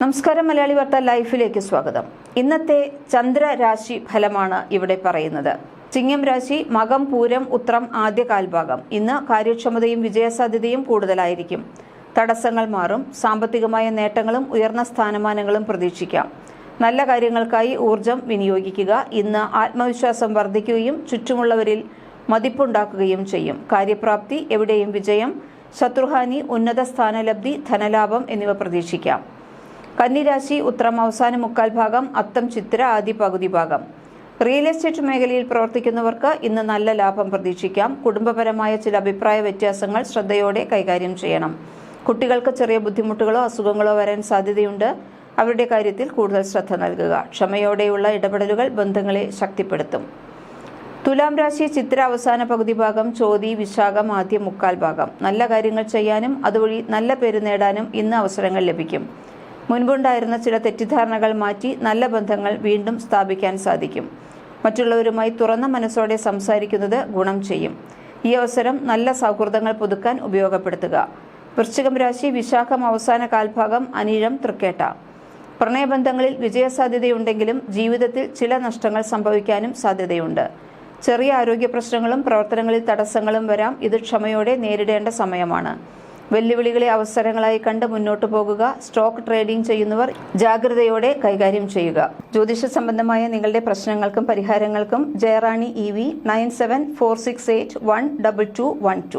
നമസ്കാരം മലയാളി വാർത്ത ലൈഫിലേക്ക് സ്വാഗതം. ഇന്നത്തെ ചന്ദ്രരാശി ഫലമാണ് ഇവിടെ പറയുന്നത്. ചിങ്ങം രാശി മകം പൂരം ഉത്രം ആദ്യ കാൽഭാഗം ഇന്ന് കാര്യക്ഷമതയും വിജയസാധ്യതയും കൂടുതലായിരിക്കും. തടസ്സങ്ങൾ മാറും. സാമ്പത്തികമായ നേട്ടങ്ങളും ഉയർന്ന സ്ഥാനമാനങ്ങളും പ്രതീക്ഷിക്കാം. നല്ല കാര്യങ്ങൾക്കായി ഊർജം വിനിയോഗിക്കുക. ഇന്ന് ആത്മവിശ്വാസം വർദ്ധിക്കുകയും ചുറ്റുമുള്ളവരിൽ മതിപ്പുണ്ടാക്കുകയും ചെയ്യും. കാര്യപ്രാപ്തി എവിടെയും വിജയം ശത്രുഹാനി ഉന്നത സ്ഥാനലബ്ധി ധനലാഭം എന്നിവ പ്രതീക്ഷിക്കാം. കന്നിരാശി ഉത്രം അവസാന മുക്കാൽ ഭാഗം അത്തം ചിത്ര ആദ്യ പകുതി ഭാഗം. റിയൽ എസ്റ്റേറ്റ് മേഖലയിൽ പ്രവർത്തിക്കുന്നവർക്ക് ഇന്ന് നല്ല ലാഭം പ്രതീക്ഷിക്കാം. കുടുംബപരമായ ചില അഭിപ്രായ വ്യത്യാസങ്ങൾ ശ്രദ്ധയോടെ കൈകാര്യം ചെയ്യണം. കുട്ടികൾക്ക് ചെറിയ ബുദ്ധിമുട്ടുകളോ അസുഖങ്ങളോ വരാൻ സാധ്യതയുണ്ട്. അവരുടെ കാര്യത്തിൽ കൂടുതൽ ശ്രദ്ധ നൽകുക. ക്ഷമയോടെയുള്ള ഇടപെടലുകൾ ബന്ധങ്ങളെ ശക്തിപ്പെടുത്തും. തുലാം രാശി ചിത്ര അവസാന പകുതി ഭാഗം ചോതി വിശാഖം ആദ്യ മുക്കാൽ ഭാഗം. നല്ല കാര്യങ്ങൾ ചെയ്യാനും അതുവഴി നല്ല പേര് നേടാനും ഇന്ന് അവസരങ്ങൾ ലഭിക്കും. മുൻപുണ്ടായിരുന്ന ചില തെറ്റിദ്ധാരണകൾ മാറ്റി നല്ല ബന്ധങ്ങൾ വീണ്ടും സ്ഥാപിക്കാൻ സാധിക്കും. മറ്റുള്ളവരുമായി തുറന്ന മനസ്സോടെ സംസാരിക്കുന്നത് ഗുണം ചെയ്യും. ഈ അവസരം നല്ല സൗഹൃദങ്ങൾ പുതുക്കാൻ ഉപയോഗപ്പെടുത്തുക. വൃശ്ചികം രാശി വിശാഖം അവസാന കാൽഭാഗം അനീഴം തൃക്കേട്ട. പ്രണയബന്ധങ്ങളിൽ വിജയസാധ്യതയുണ്ടെങ്കിലും ജീവിതത്തിൽ ചില നഷ്ടങ്ങൾ സംഭവിക്കാനും സാധ്യതയുണ്ട്. ചെറിയ ആരോഗ്യ പ്രശ്നങ്ങളും പ്രവർത്തനങ്ങളിൽ തടസ്സങ്ങളും വരാം. ഇത് ക്ഷമയോടെ നേരിടേണ്ട സമയമാണ്. വെല്ലുവിളികളെ അവസരങ്ങളായി കണ്ട് മുന്നോട്ട് പോകുക സ്റ്റോക്ക് ട്രേഡിംഗ് ചെയ്യുന്നവർ ജാഗ്രതയോടെ കൈകാര്യം ചെയ്യുക. ജ്യോതിഷ സംബന്ധമായ നിങ്ങളുടെ പ്രശ്നങ്ങൾക്കും പരിഹാരങ്ങൾക്കും Jayarani E V nine seven four six eight one double two one two.